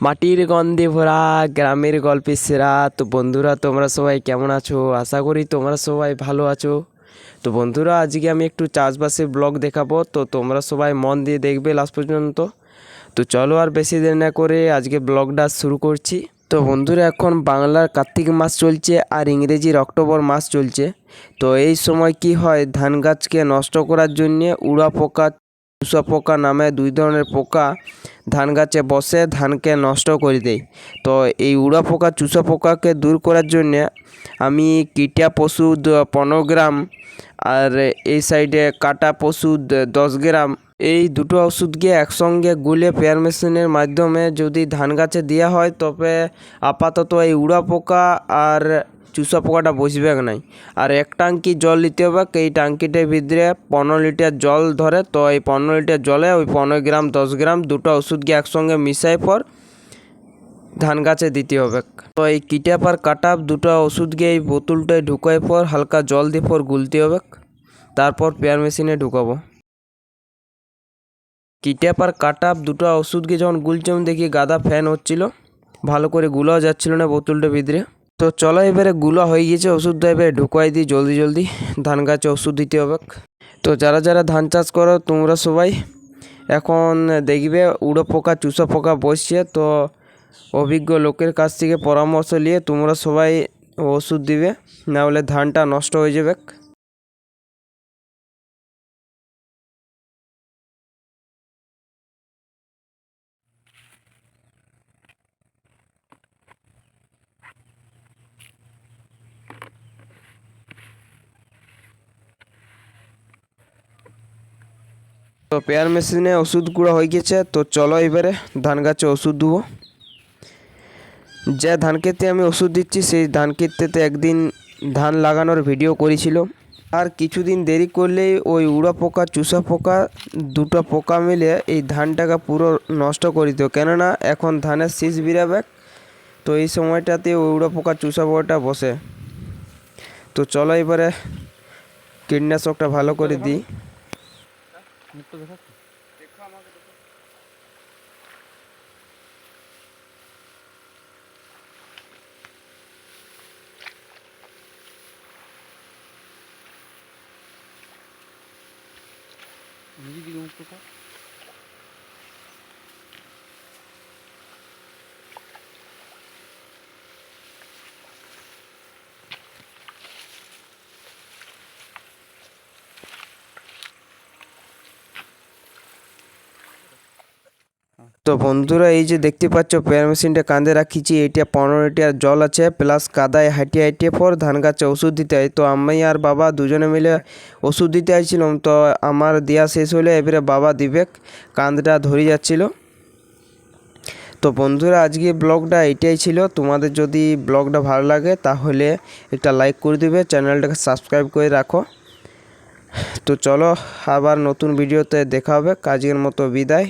মাটির গন্ধে ভরা, গ্রামের গল্পের সেরা। তো বন্ধুরা, তোমরা সবাই কেমন আছো? আশা করি তোমরা সবাই ভালো আছো। তো বন্ধুরা, আজকে আমি একটু চাষবাসের ব্লগ দেখাবো। তো তোমরা সবাই মন দিয়ে দেখবে লাস্ট পর্যন্ত। তো চলো আর বেশি দেরি না করে আজকে ব্লগটা শুরু করছি। তো বন্ধুরা, এখন বাংলার কার্তিক মাস চলছে আর ইংরেজির অক্টোবর মাস চলছে। তো এই সময় কি হয়? ধান গাছকে নষ্ট করার জন্যে উড়া পোকা চুষা পোকা নামে দুই ধরনের পোকা ধান গাছে বসে ধানকে নষ্ট করে দেয়। তো এই উড়া পোকা চুষা পোকাকে দূর করার জন্যে আমি কিটা পশু পনেরো গ্রাম আর এই সাইডে কাটা পশু দশ গ্রাম। এই দুটো ওষুধকে একসঙ্গে গুলে পেয়ার মেশিনের মাধ্যমে যদি ধান গাছে দেওয়া হয়, তবে আপাতত এই উড়া পোকা আর চুষা পোকাটা বসবে নাই। আর এক টাঙ্কি জল নিতে হবে, এই টাঙ্কিটার ভিতরে পনেরো লিটার জল ধরে, তো এই পনেরো লিটার জলে ওই পনেরো গ্রাম, দশ গ্রাম দুটো ওষুধকে একসঙ্গে মিশাই পর ধান গাছে দিতে হবে। তো এই কিটাপার কাটাপ দুটো ওষুধকে এই বোতলটায় ঢুকাই পর হালকা জল দিয়ে পর গুলতে হবে, তারপর পেয়ার মেশিনে ঢুকাবো। কিটাপার কাটাপ দুটো ওষুধকে যখন গুলছিলাম দেখি গাদা ফ্যান হচ্ছিল, ভালো করে গুলাও যাচ্ছিল না বোতলটার ভিতরে। তো চলো এবারে গুলা হয়ে গিয়েছে ওষুধটা এবারে ঢুকাই দিই, জলদি জলদি। ধান গাছে ওষুধ দিতে হবে। তো যারা যারা ধান চাষ করো, তোমরা সবাই এখন দেখবে, উড়ো পোকা, চুষো পোকা বসছে। তো অভিজ্ঞ লোকের কাছ থেকে পরামর্শ নিয়ে তোমরা সবাই ওষুধ দিবে না হলে ধানটা নষ্ট হয়ে যাবে। তো পেয়ার মেশিনে ওষুধ গুঁড়ো হয়ে গেছে, তো চলো এবারে ধান গাছে ওষুধ দেবো যে ধান ক্ষেতে আমি ওষুধ দিচ্ছি, সেই ধান ক্ষেত্রেতে একদিন ধান লাগানোর ভিডিও করেছিল। আর কিছুদিন দেরি করলেই ওই উড়া পোকা, চুষা পোকা দুটো পোকা মিলে এই ধানটাকে পুরো নষ্ট করে দিত। কেননা এখন ধানের শীষ বিরাবে, তো এই সময়টাতে ওই উড়া পোকা, চুষা পোকাটা বসে। তো চলো এবারে কীটনাশকটা ভালো করে দিই। মুখটা দেখো দেখো আমাকে দেখো নিজে দিকে মুখটা তো বন্ধুরা, এই যে দেখতে পাচ্ছ পেয়ার মেশিনটা কাঁধে রাখিছি, এইটা পনেরো লিটার জল আছে প্লাস কাদায় হাঁটিয়ে হাঁটিয়ে পর ধান গাছে ওষুধ দিতে হয়। তো আমি আর বাবা দুজনে মিলে ওষুধ দিতে আইছিলাম তো আমার দেওয়া শেষ হলে এবারে বাবা দিবে, কাঁধটা ধরে যাচ্ছিল। তো বন্ধুরা, আজকে ব্লগটা এটাই ছিল। তোমাদের যদি ব্লগটা ভালো লাগে, তাহলে একটা লাইক করে দিবে, চ্যানেলটাকে সাবস্ক্রাইব করে রাখো। তো চলো, আবার নতুন ভিডিওতে দেখা হবে। কাজের মতো বিদায়।